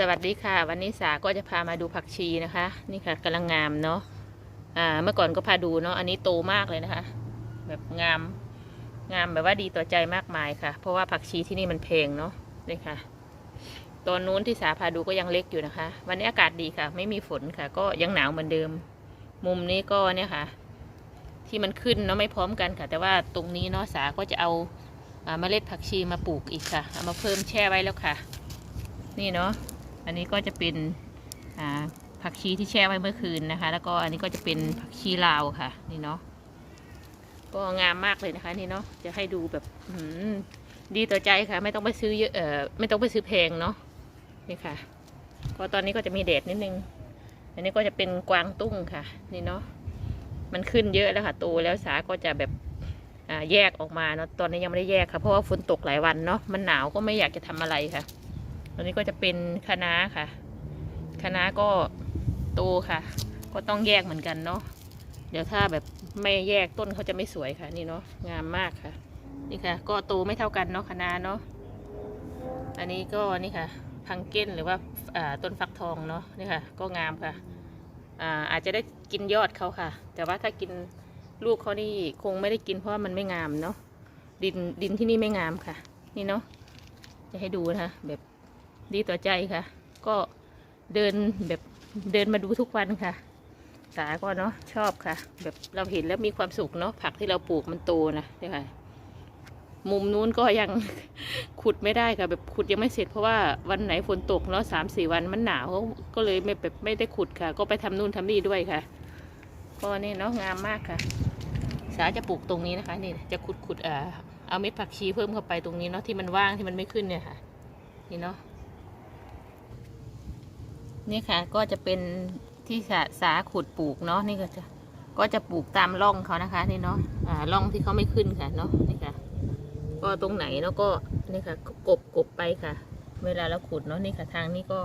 สวัสดีค่ะ วันนี้สาก็จะพามาดูผักชีนะคะ นี่ค่ะกำลังงามเนาะอ่า เมื่อก่อนก็พาดูเนาะอันนี้โตมากเลยนะคะ แบบงามงามแบบว่าดีต่อใจมากมายค่ะ เพราะว่าผักชีที่นี่มันแพงเนาะนี่ค่ะตอนนู้นที่สาพาดูก็ยังเล็กอยู่นะคะ วันนี้อากาศดีค่ะ ไม่มีฝนค่ะ ก็ยังหนาวเหมือนเดิม มุมนี้ก็เนี่ยค่ะ ที่มันขึ้นเนาะไม่พร้อมกันค่ะ แต่ว่าตรงนี้เนาะสาก็จะเอาอ่าเมล็ดผักชีมาปลูกอีกค่ะเอามาเพิ่มแช่ไว้แล้วค่ะ นี่เนาะ อันนี้ก็จะเป็นผักชีที่แช่ไว้เมื่อคืนนะคะ แล้วก็อันนี้ก็จะเป็นผักชีลาวค่ะ นี่เนาะก็งามมากเลยนะคะ นี่เนาะจะให้ดูแบบอืดีต่อใจค่ะ ไม่ต้องไปซื้อเยอะเออไม่ต้องไปซื้อแพงเนาะนี่ค่ะก็ตอนนี้ก็จะมีแดดนิดนึง อันนี้ก็จะเป็นกวางตุ้งค่ะ นี่เนาะมันขึ้นเยอะแล้วค่ะโตแล้วสาก็จะแบบแยกออกมาเนาะตอนนี้ยังไม่ได้แยกค่ะเพราะว่าฝนตกหลายวันเนาะมันหนาวก็ไม่อยากจะทำอะไรค่ะ ตัวนี้ก็จะเป็นคะน้าค่ะคะน้าก็โตค่ะ ก็ต้องแยกเหมือนกันเนาะเดี๋ยวถ้าแบบไม่แยกต้นเขาจะไม่สวยค่ะ นี่เนาะงามมากค่ะ นี่ค่ะ ก็โตไม่เท่ากันเนาะคะน้าเนาะอันนี้ก็นี่ค่ะ พังเก้นหรือว่าาต้นฟักทองเนาะนี่ค่ะ ก็งามค่ะอาอาจจะได้กินยอดเขาค่ะ แต่ว่าถ้ากินลูกเขานี่คงไม่ได้กินเพราะมันไม่งามเนาะดินดินที่นี่ไม่งามค่ะ นี่เนาะจะให้ดูนะคะแบบ ดีต่อใจค่ะ ก็เดินแบบเดินมาดูทุกวันค่ะ สาก็เนาะชอบค่ะ แบบเราเห็นแล้วมีความสุขเนาะผักที่เราปลูกมันโตนะนี่ค่ะ มุมนู้นก็ยังขุดไม่ได้ค่ะ แบบขุดยังไม่เสร็จเพราะว่าวันไหนฝนตกเนาะสามสี่วันมันหนาวก็เลยไม่แบบไม่ได้ขุดค่ะ ก็ไปทำนู่นทำนี่ด้วยค่ะก็นี่เนาะงามมากค่ะ สาจะปลูกตรงนี้นะคะ นี่จะขุดขุดเอ่อเอาเม็ดผักชีเพิ่มเข้าไปตรงนี้เนาะที่มันว่างที่มันไม่ขึ้นเนี่ยค่ะ นี่เนาะ นี่ค่ะก็จะเป็นที่สาสาขุดปลูกเนาะนี่ก็จะก็จะปลูกตามร่องเขานะคะนี่เนาะอ่าร่องที่เขาไม่ขึ้นค่ะเนาะนี่ค่ะ ก็ตรงไหนแล้วก็นี่ค่ะกบกบไปค่ะ เวลาเราขุดเนาะนี่ค่ะทางนี้ก็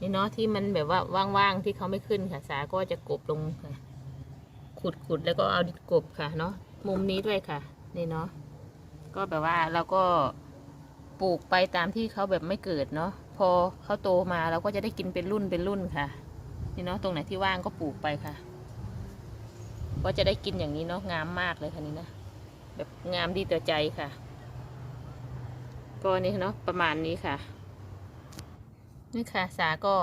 นี่เนาะที่มันแบบว่าว่างๆที่เขาไม่ขึ้นค่ะ สาก็จะกบลงค่ะ ขุดขุดแล้วก็เอาดินกบค่ะเนาะมุมนี้ด้วยค่ะ นี่เนาะก็แบบว่าเราก็ปลูกไปตามที่เขาแบบไม่เกิดเนาะ พอเขาโตมาเราก็จะได้กินเป็นรุ่นเป็นรุ่นค่ะ นี่เนาะตรงไหนที่ว่างก็ปลูกไปค่ะ ก็จะได้กินอย่างนี้เนาะงามมากเลยค่ะนี่นะแบบงามดีต่อใจค่ะ ก็นี่เนาะประมาณนี้ค่ะนี่ค่ะ สาก็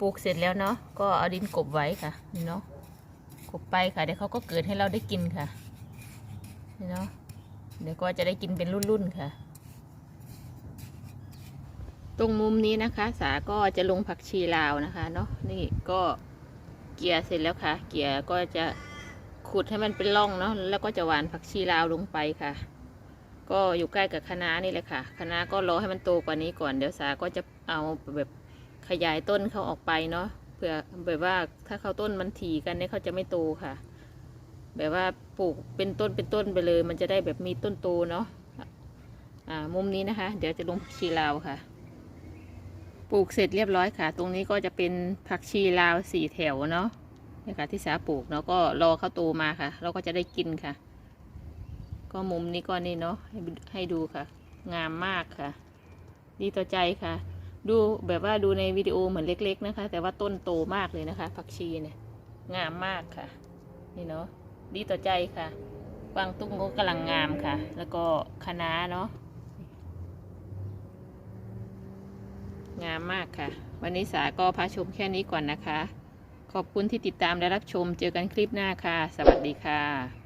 ปลูกเสร็จแล้วเนาะก็เอาดินกบไว้ค่ะนี่เนาะกบไปค่ะเดี๋ยวเขาก็เกิดให้เราได้กินค่ะนี่เนาะเดี๋ยวก็จะได้กินเป็นรุ่นๆค่ะ รงมุมนี้นะคะ สาก็จะลงผักชีลาวนะคะเนาะนี่ก็เกียร์เสร็จแล้วค่ะ เกียร์ก็จะขุดให้มันเป็นร่องเนาะแล้วก็จะหว่านผักชีลาวลงไปค่ะ ก็อยู่ใกล้กับคะน้านี่แหละค่ะคะน้าก็รอให้มันโตกว่านี้ก่อนเดี๋ยวสาก็จะเอาแบบขยายต้นเขาออกไปเนาะเผื่อแบบว่าถ้าเขาต้นมันถี่กันเนี่ยเขาจะไม่โตค่ะ แบบว่าปลูกเป็นต้นเป็นต้นไปเลย มันจะได้แบบมีต้นโตเนาะอ่ามุมนี้นะคะ เดี๋ยวจะลงผักชีลาวค่ะ ปลูกเสร็จเรียบร้อยค่ะ ตรงนี้ก็จะเป็นผักชีลาวสี่แถวเนาะนี่ค่ะที่สาปลูกเนาะก็รอเขาโตมาค่ะ เราก็จะได้กินค่ะ ก็มุมนี้ก็นี่เนาะให้ให้ดูค่ะ งามมากค่ะ ดีต่อใจค่ะ ดูแบบว่าดูในวิดีโอเหมือนเล็ก ๆนะคะ แต่ว่าต้นโตมากเลยนะคะ ผักชีเนี่ยงามมากค่ะ นี่เนาะดีต่อใจค่ะกวางตุ้งก็กำลังงามค่ะ แล้วก็คะน้าเนาะ งามมากค่ะ วันนี้สาก็พาชมแค่นี้ก่อนนะคะ ขอบคุณที่ติดตามและรับชม เจอกันคลิปหน้าค่ะ สวัสดีค่ะ